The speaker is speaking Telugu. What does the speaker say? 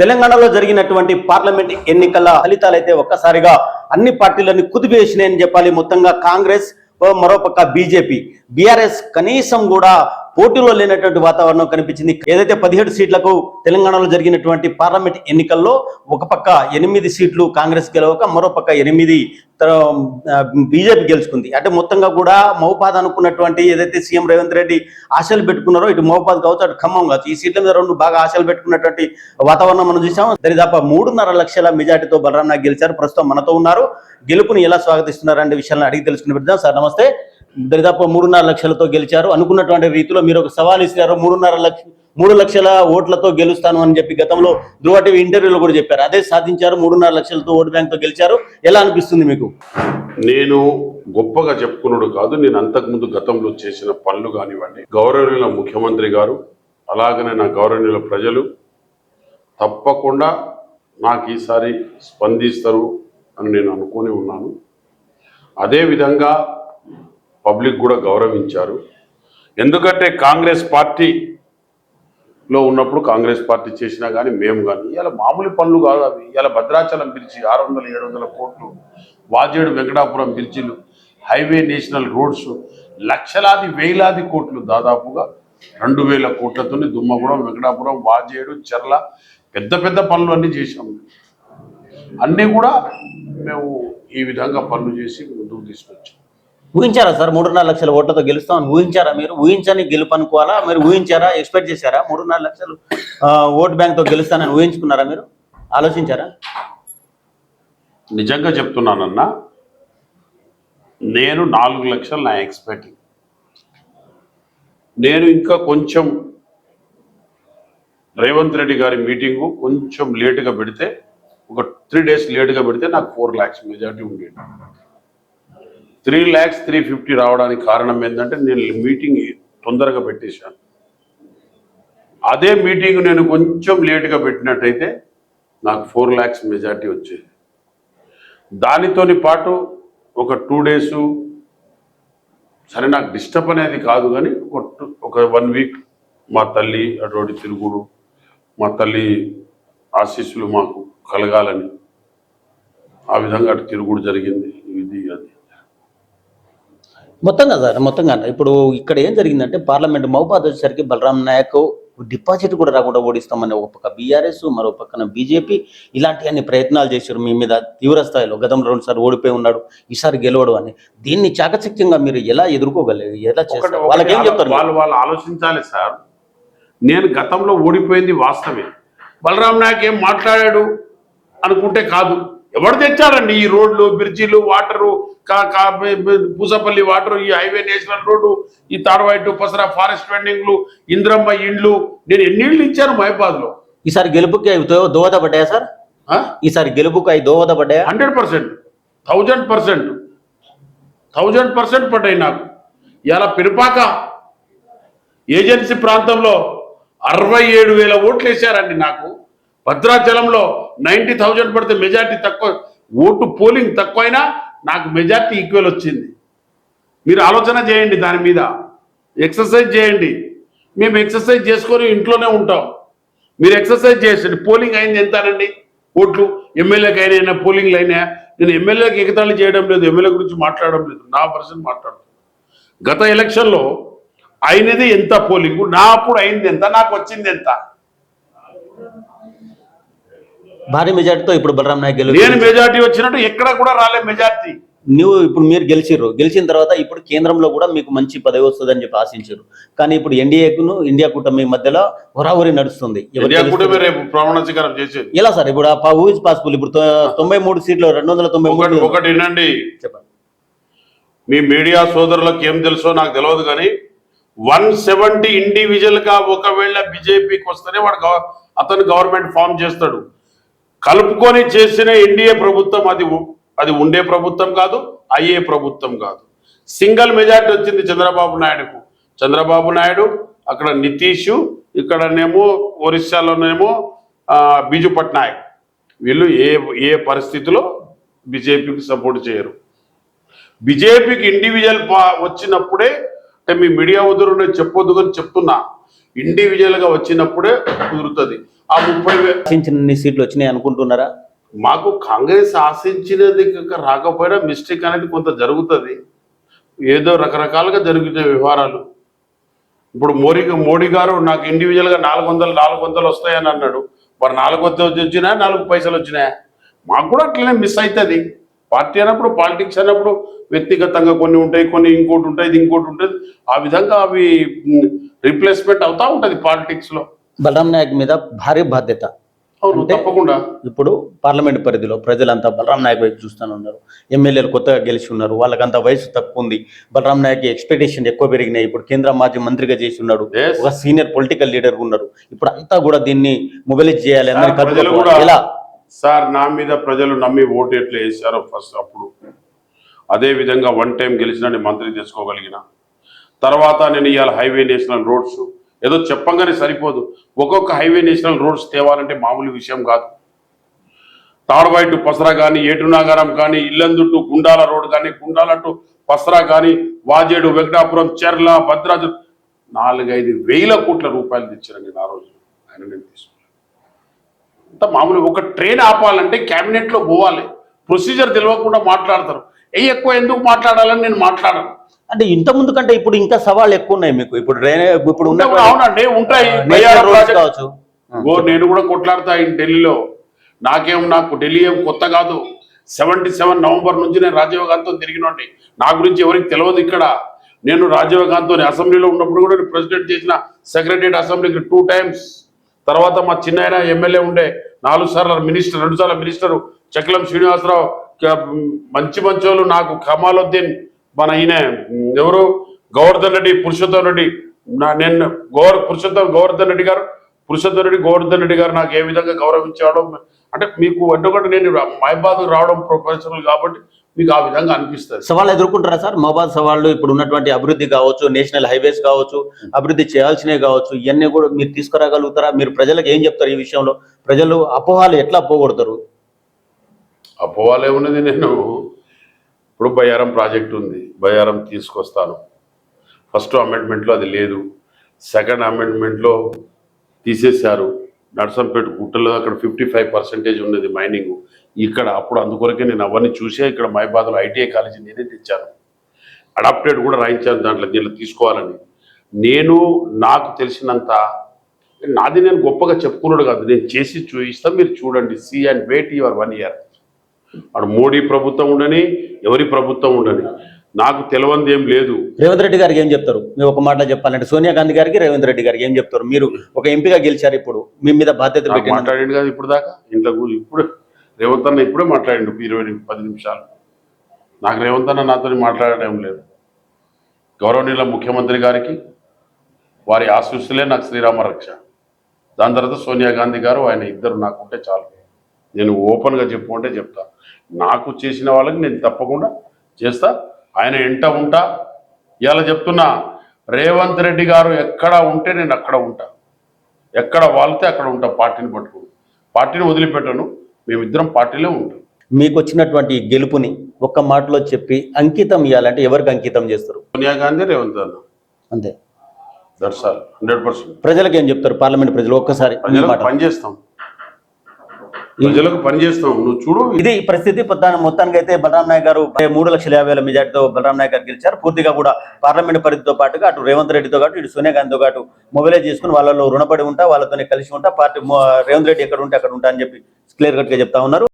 తెలంగాణలో జరిగినటువంటి పార్లమెంట్ ఎన్నికల ఫలితాలు అయితే ఒక్కసారిగా అన్ని పార్టీలని కుదిపేసినాయని చెప్పాలి. మొత్తంగా కాంగ్రెస్ ఓ మరోపక్క బీజేపీ. బీఆర్ఎస్ కనీసం కూడా పోటీలో లేనటువంటి వాతావరణం కనిపించింది. ఏదైతే పదిహేడు సీట్లకు తెలంగాణలో జరిగినటువంటి పార్లమెంట్ ఎన్నికల్లో ఒక పక్క ఎనిమిది సీట్లు కాంగ్రెస్ గెలవక మరోపక్క ఎనిమిది బీజేపీ గెలుచుకుంది. అంటే మొత్తంగా కూడా మహబాద్ అనుకున్నటువంటి ఏదైతే సీఎం రేవంత్ రెడ్డి ఆశలు పెట్టుకున్నారో ఇటు మహబాద్ కావచ్చు అటు ఖమ్మం కావచ్చు ఈ సీట్ల మీద రెండు బాగా ఆశలు పెట్టుకున్నటువంటి వాతావరణం మనం చూసాం. దరిదాపు మూడున్నర లక్షల మెజార్టీతో బలరాం నాయక్ గెలిచారు. ప్రస్తుతం మనతో ఉన్నారు. గెలుపుని ఎలా స్వాగతిస్తున్నారు అనే విషయాలను అడిగి తెలుసుకుని పెడదాం. సార్ నమస్తే. దరిదాపు మూడున్నర లక్షలతో గెలిచారు. అనుకున్నటువంటి రీతిలో మీరు ఒక సవాల్ ఇస్తారు మూడున్నర లక్ష మూడు లక్షల ఓట్లతో గెలుస్తాను అని చెప్పి గతంలో ధృవటివి ఇంటర్వ్యూలో కూడా చెప్పారు. అదే సాధించారు మూడున్నర లక్షలతో ఓటు బ్యాంక్తో గెలిచారు. ఎలా అనిపిస్తుంది మీకు? నేను గొప్పగా చెప్పుకున్నాడు కాదు నేను అంతకుముందు గతంలో చేసిన పనులు కానివ్వండి. గౌరవనీయుల ముఖ్యమంత్రి గారు అలాగనే నా గౌరవనీయుల ప్రజలు తప్పకుండా నాకు ఈసారి స్పందిస్తారు అని నేను అనుకుని ఉన్నాను. అదేవిధంగా పబ్లిక్ కూడా గౌరవించారు. ఎందుకంటే కాంగ్రెస్ పార్టీలో ఉన్నప్పుడు కాంగ్రెస్ పార్టీ చేసినా కానీ మేము కానీ ఇలా మామూలు పనులు కాదు అవి. ఇలా భద్రాచలం పిలిచి ఆరు వందల ఏడు వందల కోట్లు వాజేడు వెంకటాపురం పిలిచిలు హైవే నేషనల్ రోడ్స్ లక్షలాది వేలాది కోట్లు దాదాపుగా రెండు వేల కోట్లతో దుమ్మగూడెం వెంకటాపురం వాజేడు చెర్ల పెద్ద పెద్ద పనులు అన్నీ చేసాము అన్నీ కూడా మేము ఈ విధంగా పనులు చేసి ముందుకు తీసుకొచ్చాం. ఊహించారా సార్? మూడున్నర లక్షల ఓట్లతో గెలుస్తామని ఊహించారా మీరు? ఊహించని గెలుపు అనుకోవాలా మీరు ఊహించారా? ఎక్స్పెక్ట్ చేశారా? మూడున్నర లక్షలు ఓట్ బ్యాంక్తో గెలుస్తానని ఊహించుకున్నారా మీరు? ఆలోచించారా? నిజంగా చెప్తున్నానన్నా నేను నాలుగు లక్షలు నా ఎక్స్పెక్టింగ్ నేను ఇంకా కొంచెం రేవంత్ రెడ్డి గారి మీటింగు కొంచెం లేటుగా పెడితే ఒక త్రీ డేస్ లేటుగా పెడితే నాకు ఫోర్ ల్యాక్స్ మెజార్టీ ఉండేది. త్రీ ల్యాక్స్ త్రీ ఫిఫ్టీ రావడానికి కారణం ఏంటంటే నేను మీటింగ్ తొందరగా పెట్టేశాను. అదే మీటింగ్ నేను కొంచెం లేటుగా పెట్టినట్టయితే నాకు ఫోర్ ల్యాక్స్ మెజార్టీ వచ్చేది. దానితోని పాటు ఒక టూ డేస్ సరే నాకు డిస్టర్బ్ అనేది కాదు కానీ ఒక ఒక వన్ వీక్ మా తల్లి అటువంటి తిరుగుడు మా తల్లి ఆశీస్సులు మాకు కలగాలని ఆ విధంగా అటు తిరుగుడు జరిగింది. ఇది అది. మొత్తంగా సార్ మొత్తంగా. ఇప్పుడు ఇక్కడ ఏం జరిగిందంటే పార్లమెంట్ మహబాద్ వచ్చేసరికి బలరాం నాయక్ డిపాజిట్ కూడా రాకుండా ఓడిస్తామని ఒక పక్క బీఆర్ఎస్ మరో పక్కన బీజేపీ ఇలాంటి అన్ని ప్రయత్నాలు చేశారు. మీ మీద తీవ్ర స్థాయిలో గతంలో రెండు సార్లు ఓడిపోయి ఉన్నాడు ఈసారి గెలవడు అని. దీన్ని చాకచక్యంగా మీరు ఎలా ఎదుర్కోగలరు? ఎలా చేస్తారు? వాళ్ళకి ఏం చెప్తారు? వాళ్ళు వాళ్ళు ఆలోచించాలి సార్. నేను గతంలో ఓడిపోయింది వాస్తవే బలరాం నాయక్ ఏం మాట్లాడాడు అనుకుంటే కాదు. ఎవడు తెచ్చాడండి ఈ రోడ్లు బ్రిడ్జిలు వాటరు పూసపల్లి వాటర్ ఈ హైవే నేషనల్ రోడ్డు ఈ తాడవైటు పసరా ఫారెస్ట్ వెండింగ్లు ఇంద్రమ్మ ఇండ్లు నేను ఎన్ని ఇళ్ళు ఇచ్చాను మహిబాద్లో. ఈసారి గెలుపుకి అవి దోహదపడ్డాయా సార్? ఈసారి గెలుపుకి అవి దోహదపడ్డాయా hundred percent. Thousand percent. Thousand percent పడ్డాయి నాకు. ఇలా పిరుపాక ఏజెన్సీ ప్రాంతంలో అరవై ఏడు వేల ఓట్లు వేశారండి నాకు. భద్రాచలంలో నైంటీ థౌజండ్ పడితే మెజార్టీ తక్కువ ఓటు పోలింగ్ తక్కువైనా నాకు మెజార్టీ ఈక్వల్ వచ్చింది. మీరు ఆలోచన చేయండి దాని మీద. ఎక్సర్సైజ్ చేయండి. మేము ఎక్సర్సైజ్ చేసుకొని ఇంట్లోనే ఉంటాం. మీరు ఎక్సర్సైజ్ చేసండి పోలింగ్ అయింది ఎంతనండి? ఓట్లు. ఎమ్మెల్యేకి అయినా పోలింగ్లు అయినా. నేను ఎమ్మెల్యేకి ఎగతాళి చేయడం లేదు. ఎమ్మెల్యే గురించి మాట్లాడడం లేదు. నా పర్సన్ మాట్లాడుతున్నాను గత ఎలక్షన్లో అయినది ఎంత పోలింగ్? నా అప్పుడు అయింది ఎంత? నాకు వచ్చింది ఎంత? భారీ మెజార్టీతో ఇప్పుడు బలరాం నాయక్ నేను గెలుపు మెజార్టీ వచ్చినట్టు ఎక్కడ కూడా రాలే మెజార్టీ. నువ్వు ఇప్పుడు మీరు గెలిచిర్రు. గెలిచిన తర్వాత ఇప్పుడు కేంద్రంలో కూడా మీకు మంచి పదవి వస్తుందని చెప్పి ఆశించారు కానీ ఇప్పుడు ఎన్డీఏకును ఇండియా కూటమి మధ్యలో హొరాహొరి నడుస్తుంది. ఎలా సార్? ఇప్పుడు ఆ పాసిబుల్ ఇప్పుడు తొంభై మూడు సీట్లు రెండు వందల తొంభై మూడు ఒకటి చెప్పండి. మీ మీడియా సోదరులకు ఏం తెలుసో నాకు తెలియదు కానీ వన్ సెవెంటీ ఇండివిజువల్గా ఒకవేళ బీజేపీకి వస్తేనే వాడు అతను గవర్నమెంట్ ఫామ్ చేస్తాడు. కలుపుకొని చేసిన ఎన్డీఏ ప్రభుత్వం అది అది ఉండే ప్రభుత్వం కాదు అయ్యే ప్రభుత్వం కాదు. సింగిల్ మెజార్టీ వచ్చింది చంద్రబాబు నాయుడుకు. చంద్రబాబు నాయుడు అక్కడ నితీష్ ఇక్కడనేమో ఒరిస్సాలోనేమో బీజు పట్నాయక్. వీళ్ళు ఏ ఏ పరిస్థితిలో బీజేపీకి సపోర్ట్ చేయరు. బీజేపీకి ఇండివిజువల్ వచ్చినప్పుడే అంటే మీ మీడియా వదురు చెప్పొద్దు అని చెప్తున్నా. ఇండివిజువల్గా వచ్చినప్పుడే కుదురుతుంది. ఆ ముప్పై ఆశించిన సీట్లు వచ్చినాయి అనుకుంటున్నారా? మాకు కాంగ్రెస్ ఆశించినది రాకపోయినా మిస్టేక్ అనేది కొంత జరుగుతుంది. ఏదో రకరకాలుగా జరుగుతాయి వ్యవహారాలు. ఇప్పుడు మోడీ మోడీ గారు నాకు ఇండివిజువల్గా నాలుగు వందలు నాలుగు వందలు వస్తాయని అన్నాడు. మరి నాలుగు వందలు వచ్చినా నాలుగు పైసలు వచ్చినాయా మాకు కూడా అట్లనే మిస్ అవుతుంది పార్టీ అన్నప్పుడు పాలిటిక్స్ అన్నప్పుడు వ్యక్తిగతంగా కొన్ని ఉంటాయి కొన్ని ఇంకోటి ఉంటాయి ఇంకోటి ఉంటుంది. ఆ విధంగా అవి రీప్లేస్మెంట్ అవుతా ఉంటుంది పాలిటిక్స్లో బలరాం నాయక్ మీద భారీ బాధ్యత. తప్పకుండా. ఇప్పుడు పార్లమెంట్ పరిధిలో ప్రజలంతా బలరాం నాయక్ వైపు చూస్తూనే ఉన్నారు. ఎమ్మెల్యేలు కొత్తగా గెలిచి ఉన్నారు. వాళ్ళకంత వయసు తక్కువ ఉంది. బలరాం నాయక్ ఎక్స్పెక్టేషన్ ఎక్కువ పెరిగినాయి. ఇప్పుడు కేంద్ర మాజీ మంత్రిగా చేసి ఉన్నాడు. ఒక సీనియర్ పొలిటికల్ లీడర్ ఉన్నారు. ఇప్పుడు అంతా కూడా దీన్ని మొబిలైజ్ చేయాలి అందరినీ సార్, ఎలా? నా మీద ప్రజలు నమ్మి ఓటు ఎట్లా వేశారో ఫస్ట్ అప్పుడు. అదే విధంగా వన్ టైం గెలిచిన మంత్రి తెచ్చుకోగలిగిన తర్వాత నేను ఇవాళ హైవే నేషనల్ రోడ్స్ ఏదో చెప్పంగానే సరిపోదు. ఒక్కొక్క హైవే నేషనల్ రోడ్స్ తేవాలంటే మామూలు విషయం కాదు. తాడబాయి టు పసరా కానీ ఏటునాగారం కానీ ఇల్లందు టు గుండాల రోడ్ కానీ గుండాల టు పసరా కానీ వాజేడు వెంకటాపురం చెర్ల భద్రాద్రి నాలుగైదు వేల కోట్ల రూపాయలు తెచ్చారండి ఆ రోజు. ఆయన నేను తీసుకున్నాను. అంత మామూలు ఒక ట్రైన్ ఆపాలంటే క్యాబినెట్లో పోవాలి. ప్రొసీజర్ తెలియకుండా మాట్లాడతారు. ఏ ఎక్కువ ఎందుకు మాట్లాడాలని నేను మాట్లాడను. అంటే ఇంత ముందు కంటే ఇప్పుడు ఇంకా సవాళ్ళు ఎక్కువ ఉన్నాయి మీకు. ఇప్పుడు ఇప్పుడు అవునండి ఉంటాయి. కావచ్చు. ఓ నేను కూడా కొట్లాడతా ఢిల్లీలో. నాకేం నాకు ఢిల్లీ ఏం కొత్త కాదు. సెవెంటీ సెవెన్ నవంబర్ నుంచి నేను రాజీవ్ గాంధీతో తిరిగినండి నా గురించి ఎవరికి తెలియదు ఇక్కడ. నేను రాజీవ్ గాంధీతో అసెంబ్లీలో ఉన్నప్పుడు కూడా నేను ప్రెసిడెంట్ చేసిన సెక్రటరియట్ అసెంబ్లీకి టూ టైమ్స్. తర్వాత మా చిన్న ఎమ్మెల్యే ఉండే నాలుగు సార్లు మినిస్టర్ రెండు సార్లు మినిస్టర్ చక్రం శ్రీనివాసరావు మంచి మంచి నాకు కమాలుద్దీన్ మన ఈయన ఎవరు? గోవర్ధన్ రెడ్డి పురుషోత్తం రెడ్డి. నా నేను గోవర్ పురుషోత్తం గోవర్ధన్ రెడ్డి గారు పురుషోత్తం రెడ్డి గోవర్ధన్ రెడ్డి గారు నాకు ఏ విధంగా గౌరవించాడో అంటే మీకు ఎందుకంటే నేను మైబాద్ రావడం ప్రొఫెషనల్ కాబట్టి మీకు ఆ విధంగా అనిపిస్తుంది. సవాళ్ళు ఎదుర్కొంటారా సార్? మహబాద్ సవాళ్ళు ఇప్పుడు ఉన్నటువంటి అభివృద్ధి కావచ్చు నేషనల్ హైవేస్ కావచ్చు అభివృద్ధి చేయాల్సినవి కావచ్చు ఇవన్నీ కూడా మీరు తీసుకురాగలుగుతారా? మీరు ప్రజలకు ఏం చెప్తారు ఈ విషయంలో? ప్రజలు అపోహాలు ఎట్లా పోగొడతారు? అపోవాలే ఉన్నది నేను. ఇప్పుడు బయ్యారం ప్రాజెక్ట్ ఉంది. బయ్యారం తీసుకొస్తాను. ఫస్ట్ అమెండ్మెంట్లో అది లేదు. సెకండ్ అమెండ్మెంట్లో తీసేశారు. నర్సంపేట గుట్టలో అక్కడ ఫిఫ్టీ ఫైవ్ పర్సెంటేజ్ ఉన్నది మైనింగ్. ఇక్కడ అప్పుడు అందుకొరకే నేను అవన్నీ చూసే ఇక్కడ మైబాద్లో ఐటీఐ కాలేజీ నేనే తెచ్చాను. అడాప్టెడ్ కూడా రాయించాను దాంట్లో దీనిలో తీసుకోవాలని. నేను నాకు తెలిసినంత నాది నేను గొప్పగా చెప్పుకున్నాడు కాదు. నేను చేసి చూపిస్తాను మీరు చూడండి. See and wait your one year. అటు మోడీ ప్రభుత్వం ఉండని ఎవరి ప్రభుత్వం ఉండని. నాకు తెలియంది ఏం లేదు. రేవంత్ రెడ్డి గారికి ఏం చెప్తారు? మీరు ఒక మాట చెప్పాలంటే సోనియా గాంధీ గారికి రేవంత్ రెడ్డి గారికి ఏం చెప్తారు? మీరు ఒక ఎంపీగా గెలిచారు ఇప్పుడు మీ మీద బాధ్యత మాట్లాడిండు కదా ఇప్పుడు దాకా? ఇంట్లో ఇప్పుడు రేవంత్ అన్న ఇప్పుడే మాట్లాడిండు ఇరవై పది నిమిషాలు. నాకు రేవంత్ అన్న నాతో మాట్లాడటం లేదు. గౌరవనీయుల ముఖ్యమంత్రి గారికి వారి ఆశీస్సులే నాకు శ్రీరామ రక్ష. దాని తర్వాత సోనియా గాంధీ గారు ఆయన ఇద్దరు నాకు ఉంటే చాలు. నేను ఓపెన్గా చెప్పుకుంటే చెప్తా. నాకు చేసిన వాళ్ళకి నేను తప్పకుండా చేస్తా. ఆయన ఎంట ఉంటా. ఇవాళ చెప్తున్నా రేవంత్ రెడ్డి గారు ఎక్కడ ఉంటే నేను అక్కడ ఉంటా. ఎక్కడ వాళ్తే అక్కడ ఉంటా పార్టీని పట్టుకుని. పార్టీని వదిలిపెట్టను. మేమిద్దరం పార్టీలో ఉంటాం. మీకు వచ్చినటువంటి గెలుపుని ఒక్క మాటలో చెప్పి అంకితం ఇవ్వాలంటే ఎవరికి అంకితం చేస్తారు? సోనియా గాంధీ రేవంత్ అన్న. అంతే. ఆల్. Hundred percent. ప్రజలకు ఏం చెప్తారు? పార్లమెంట్ ప్రజలు ఒక్కసారి మీ ప్రజలకు పనిచేస్తాం నువ్వు చూడు. ఇది పరిస్థితి. మొత్తానికి అయితే బలరాం నాయక్ గారు మూడు లక్షల యాభై వేల మెజార్టీతో బలరాం నాయక్ గారు గెలిచారు. పూర్తిగా కూడా పార్లమెంట్ పరిధితో పాటుగా అటు రేవంత్ రెడ్డితో పాటు ఇటు సోనియా గాంధీతో పాటు మొబైలైజ్ చేసుకుని వాళ్ళలో రుణపడి ఉంటా వాళ్ళతోనే కలిసి ఉంటా. పార్టీ రేవంత్ రెడ్డి ఎక్కడ ఉంటే అక్కడ ఉంటా అని చెప్పి క్లియర్ కట్గా చెప్తా ఉన్నారు.